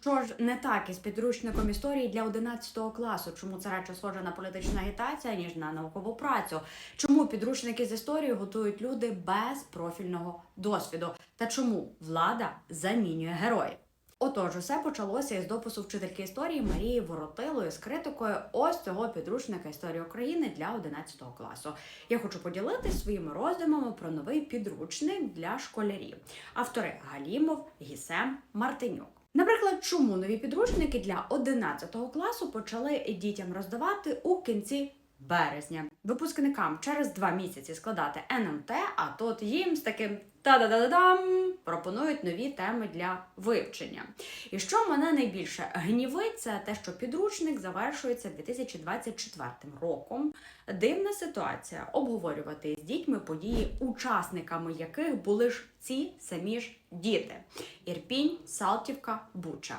що ж не так із підручником історії для 11 класу? Чому це радше схоже на політичну агітацію, ніж на наукову працю? Чому підручники з історії готують люди без профільного досвіду? Та чому влада замінює героїв? Отож, усе почалося із допису вчительки історії Марії Воротилої з критикою ось цього підручника історії України для 11 класу. Я хочу поділитися своїми роздумами про новий підручник для школярів. Автори Галімов, Гісем, Мартинюк. Наприклад, чому нові підручники для 11 класу почали дітям роздавати у кінці березня. Випускникам через два місяці складати НМТ, а тут їм з таким та-да-да-дам пропонують нові теми для вивчення. І що мене найбільше гнівить, це те, що підручник завершується 2024 роком. Дивна ситуація обговорювати з дітьми події, учасниками яких були ж ці самі ж діти: Ірпінь, Салтівка, Буча.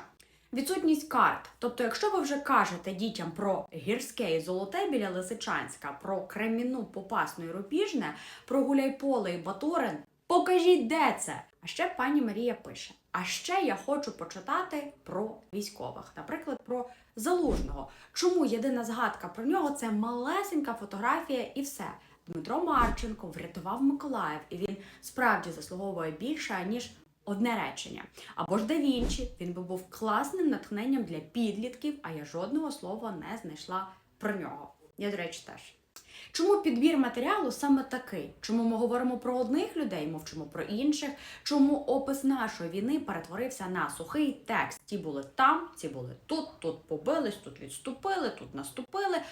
Відсутність карт. Тобто, якщо ви вже кажете дітям про гірське і золоте біля Лисичанська, про Креміну, Попасну і Рубіжне, про Гуляйполе і Батурин, покажіть, де це. А ще пані Марія пише: а ще я хочу почитати про військових, наприклад, про залужного. Чому єдина згадка про нього це малесенька фотографія і все. Дмитро Марченко врятував Миколаїв, і він справді заслуговує більше ніж одне речення. Або ж Да Вінчі, він би був класним натхненням для підлітків, а я жодного слова не знайшла про нього. Я, до речі, теж. Чому підбір матеріалу саме такий? Чому ми говоримо про одних людей, мовчимо про інших? Чому опис нашої війни перетворився на сухий текст? Ті були там, ці були тут, тут побились, тут відступили, тут наступили.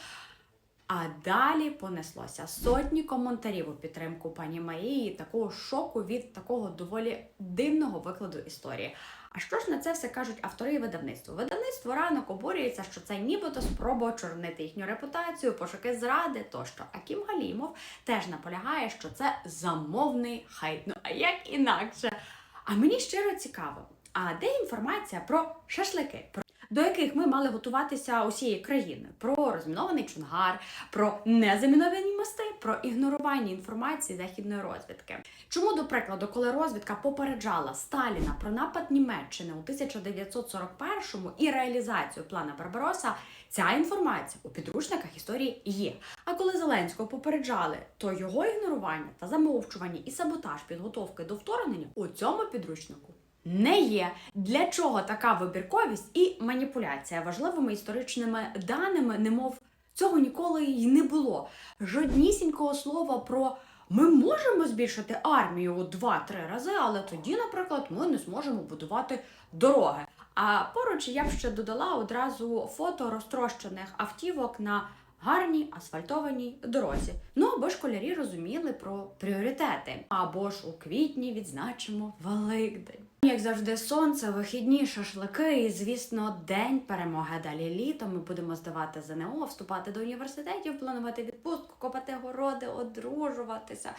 А далі понеслося сотні коментарів у підтримку пані Марії, такого шоку від такого доволі дивного викладу історії. А що ж на це все кажуть автори і видавництво? Видавництво ранок обурюється, що це нібито спроба очорнити їхню репутацію, пошуки зради тощо. А Кім Галімов теж наполягає, що це замовний хайп. Ну а як інакше? А мені щиро цікаво, а де інформація про шашлики? До яких ми мали готуватися усією країною про розмінований чунгар, про незаміновані мости, про ігнорування інформації західної розвідки. Чому, до прикладу, коли розвідка попереджала Сталіна про напад Німеччини у 1941-му і реалізацію плана Барбароса, ця інформація у підручниках історії є. А коли Зеленського попереджали, то його ігнорування та замовчування і саботаж підготовки до вторгнення у цьому підручнику не є. Для чого така вибірковість і маніпуляція важливими історичними даними, немов цього ніколи й не було. Жоднісінького слова про ми можемо збільшити армію у 2-3 рази, але тоді, наприклад, ми не зможемо будувати дороги. А поруч я б ще додала одразу фото розтрощених автівок на гарній асфальтованій дорозі. Ну або школярі розуміли про пріоритети. Або ж у квітні відзначимо Великдень. Як завжди, сонце, вихідні, шашлики, і звісно, день перемоги. Далі літо. Ми будемо здавати ЗНО, вступати до університетів, планувати відпустку, копати городи, одружуватися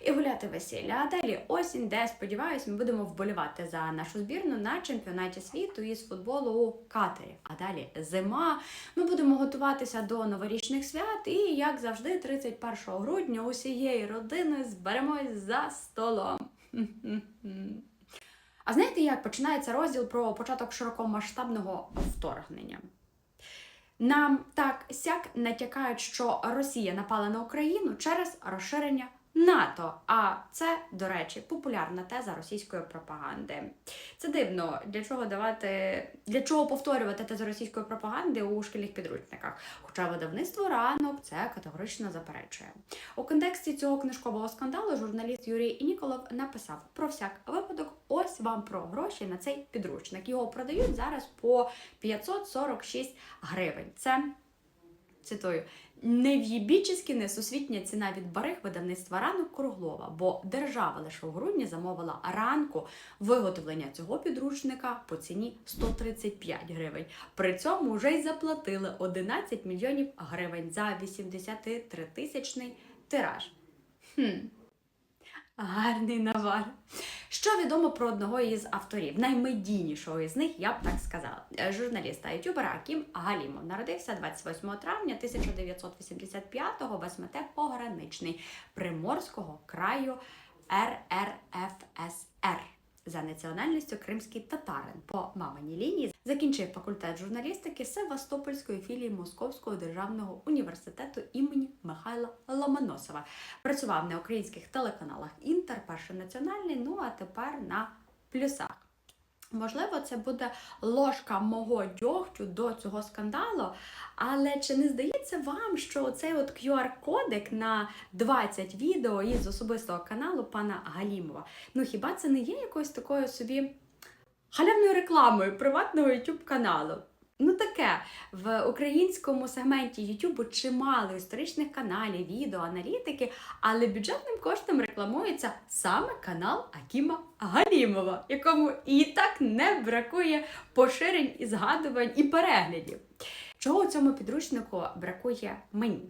і гуляти весілля. А далі осінь, де сподіваюсь, ми будемо вболівати за нашу збірну на чемпіонаті світу із футболу у Катері. А далі зима. Ми будемо готуватися до новорічних свят, і як завжди, 31 грудня усією родиною зберемось за столом. А знаєте, як починається розділ про початок широкомасштабного вторгнення? Нам так сяк натякають, що Росія напала на Україну через розширення НАТО. А це, до речі, популярна теза російської пропаганди. Це дивно, для чого давати, для чого повторювати тезу російської пропаганди у шкільних підручниках. Хоча видавництво ранок це категорично заперечує. У контексті цього книжкового скандалу журналіст Юрій Ніколов написав про всяк випадок. Ось вам про гроші на цей підручник. Його продають зараз по 546 гривень. Це цитую. Нев'єбічески несусвітня ціна від барих видавництва ранок Круглова, бо держава лише в грудні замовила ранку виготовлення цього підручника по ціні 135 гривень. При цьому вже й заплатили 11 мільйонів гривень за 83 тисячний тираж. Хм. Гарний навар. Що відомо про одного із авторів, наймедійнішого із них, я б так сказала. Е, Журналіста ютюбера Акім Галімов народився 28 травня 1985-го в СМТ Пограничний Приморського краю РРФСР. За національністю кримський татарин по маминій лінії закінчив факультет журналістики Севастопольської філії Московського державного університету імені Михайла Ломоносова. Працював на українських телеканалах Інтер, перший національний. Ну а тепер на плюсах. Можливо, це буде ложка мого дьогтю до цього скандалу. Але чи не здається вам, що цей от QR-кодик на 20 відео із особистого каналу пана Галімова? Ну хіба це не є якоюсь такою собі халявною рекламою приватного YouTube каналу? Ну таке в українському сегменті Ютубу чимало історичних каналів, відео, аналітики, але бюджетним коштом рекламується саме канал Акіма Галімова, якому і так не бракує поширень і згадувань і переглядів. Чого цьому підручнику бракує мені?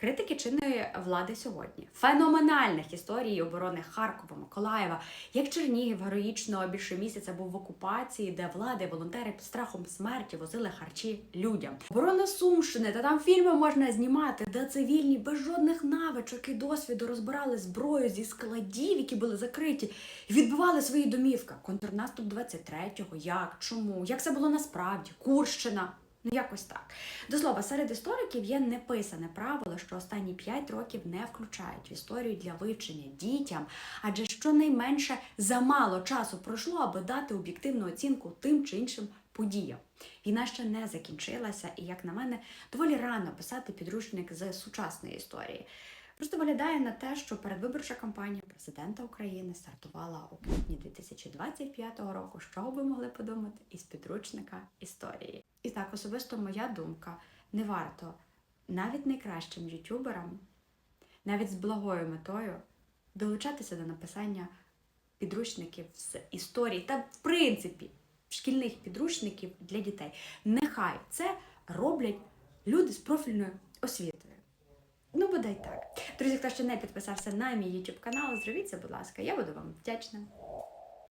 Критики чинної влади сьогодні, феноменальних історій оборони Харкова, Миколаєва, як Чернігів героїчно більше місяця був в окупації, де влади, волонтери під страхом смерті возили харчі людям. Оборона Сумщини, та там фільми можна знімати, де цивільні без жодних навичок і досвіду розбирали зброю зі складів, які були закриті, і відбивали свої домівки. Контрнаступ 23-го, як, чому, як це було насправді, Курщина. Ну, якось так. До слова, серед істориків є неписане правило, що останні 5 років не включають в історію для вивчення дітям, адже щонайменше замало часу пройшло, аби дати об'єктивну оцінку тим чи іншим подіям. Війна ще не закінчилася, і, як на мене, доволі рано писати підручник з сучасної історії. Просто виглядає на те, що передвиборча кампанія президента України стартувала у квітні 2025 року. Що ви могли подумати із підручника історії? І так, особисто моя думка, не варто навіть найкращим ютуберам, навіть з благою метою, долучатися до написання підручників з історії та, в принципі, шкільних підручників для дітей. Нехай це роблять люди з профільною освітою. Ну, бодай так. Друзі, хто ще не підписався на мій YouTube канал, зробіть це, будь ласка, я буду вам вдячна.